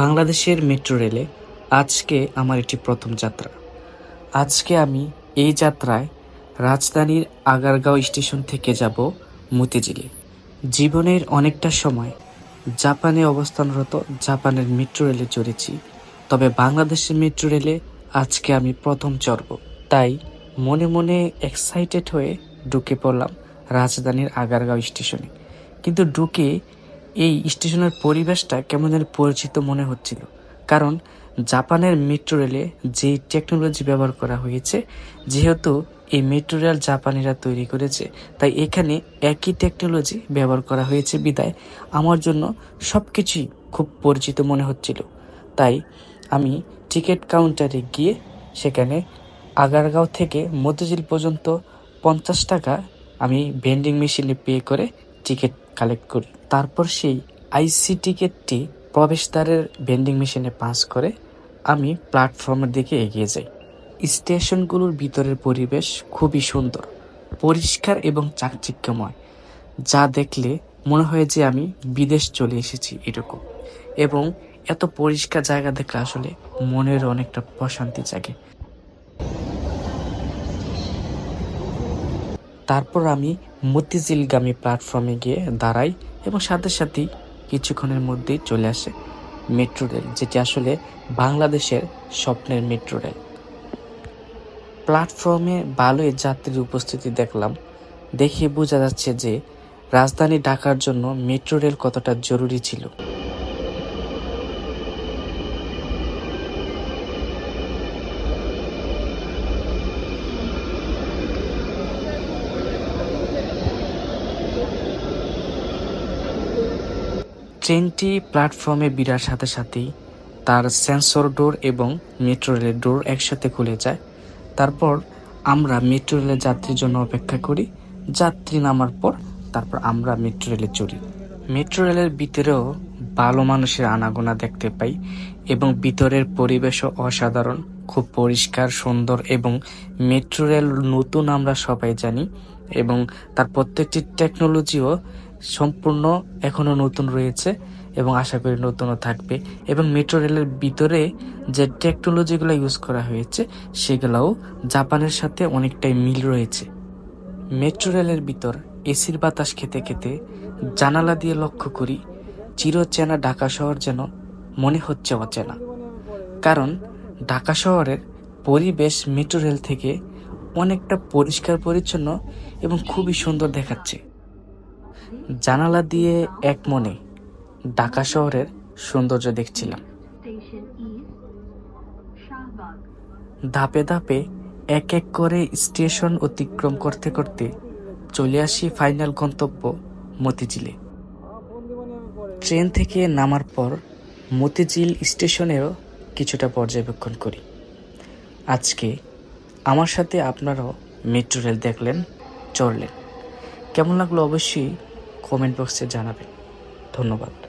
বাংলাদেশের মেট্রো রেলে আজকে আমার এটি প্রথম যাত্রা। আজকে আমি এই যাত্রায় রাজধানীর আগারগাঁও স্টেশন থেকে যাব মতিঝিলে। জীবনের অনেকটা সময় জাপানে অবস্থানরত জাপানের মেট্রো রেলে চড়েছি, তবে বাংলাদেশের মেট্রো রেলে আজকে আমি প্রথম চড়ব। তাই মনে মনে এক্সাইটেড হয়ে ঢুকে পড়লাম রাজধানীর আগারগাঁও স্টেশনে। কিন্তু ঢুকে এই স্টেশনের পরিবেশটা কেমন যেন পরিচিত মনে হচ্ছিল। কারণ জাপানের মেট্রো রেলে যে টেকনোলজি ব্যবহার করা হয়েছে, যেহেতু এই মেট্রো রেল জাপানিরা তৈরি করেছে, তাই এখানে একই টেকনোলজি ব্যবহার করা হয়েছে বিদায়। আমার জন্য সব কিছুই খুব পরিচিত মনে হচ্ছিল। তাই আমি টিকিট কাউন্টারে গিয়ে সেখানে আগারগাঁও থেকে মতিঝিল পর্যন্ত পঞ্চাশ টাকা আমি ভেন্ডিং মেশিনে পে করে টিকিট কালেক্ট করি। তারপর সেই আইসি টিকিটটি প্রবেশদ্বারের ভেন্ডিং মেশিনে পাস করে আমি প্ল্যাটফর্মের দিকে এগিয়ে যাই। স্টেশনগুলোর ভিতরের পরিবেশ খুবই সুন্দর, পরিষ্কার এবং চাকচিক্যময়, যা দেখলে মনে হয় যে আমি বিদেশ চলে এসেছি এরকম। এবং এত পরিষ্কার জায়গা দেখলে আসলে মনের অনেকটা প্রশান্তি জাগে। তারপর আমি মতিঝিলগামী প্ল্যাটফর্মে গিয়ে দাঁড়াই এবং সাথে সাথেই কিছুক্ষণের মধ্যেই চলে আসে মেট্রো রেল, যেটি আসলে বাংলাদেশের স্বপ্নের মেট্রো রেল। প্ল্যাটফর্মে ভালোই যাত্রীর উপস্থিতি দেখলাম। দেখে বোঝা যাচ্ছে যে রাজধানী ঢাকার জন্য মেট্রো রেল কতটা জরুরি ছিল। ট্রেনটি প্ল্যাটফর্মে বিরার সাথে সাথেই তার সেন্সর ডোর এবং মেট্রো রেলের ডোর একসাথে খুলে যায়। তারপর আমরা মেট্রো রেলের যাত্রীর জন্য অপেক্ষা করি। যাত্রী নামার পর তারপর আমরা মেট্রো রেলে চড়ি। মেট্রো রেলের ভিতরেও ভালো মানুষের আনাগোনা দেখতে পাই এবং ভিতরের পরিবেশও অসাধারণ, খুব পরিষ্কার, সুন্দর এবং মেট্রো রেল নতুন আমরা সবাই জানি এবং তার প্রত্যেকটি টেকনোলজিও সম্পূর্ণ এখনও নতুন রয়েছে এবং আশা করি নতুনও থাকবে। এবং মেট্রো রেলের ভিতরে যে টেকনোলজিগুলো ইউজ করা হয়েছে, সেগুলোও জাপানের সাথে অনেকটাই মিল রয়েছে। মেট্রো রেলের ভিতর এসির বাতাস খেতে খেতে জানালা দিয়ে লক্ষ্য করি, চিরচেনা ঢাকা শহর যেন মনে হচ্ছে অচেনা। কারণ ঢাকা শহরের পরিবেশ মেট্রো রেল থেকে অনেকটা পরিষ্কার পরিচ্ছন্ন এবং খুবই সুন্দর দেখাচ্ছে। জানালা দিয়ে এক মনে ঢাকা শহরের সৌন্দর্য দেখছিলাম. ধাপে ধাপে এক এক করে স্টেশন অতিক্রম করতে করতে চলে আসি ফাইনাল গন্তব্য মতিঝিলে। ট্রেন থেকে নামার পর মতিঝিল স্টেশনেরও কিছুটা পর্যবেক্ষণ করি। আজকে আমার সাথে আপনারাও মেট্রো রেল দেখলেন চড়লেন। কেমন লাগল অবশ্যই কমেন্ট বক্সে জানাবেন। ধন্যবাদ।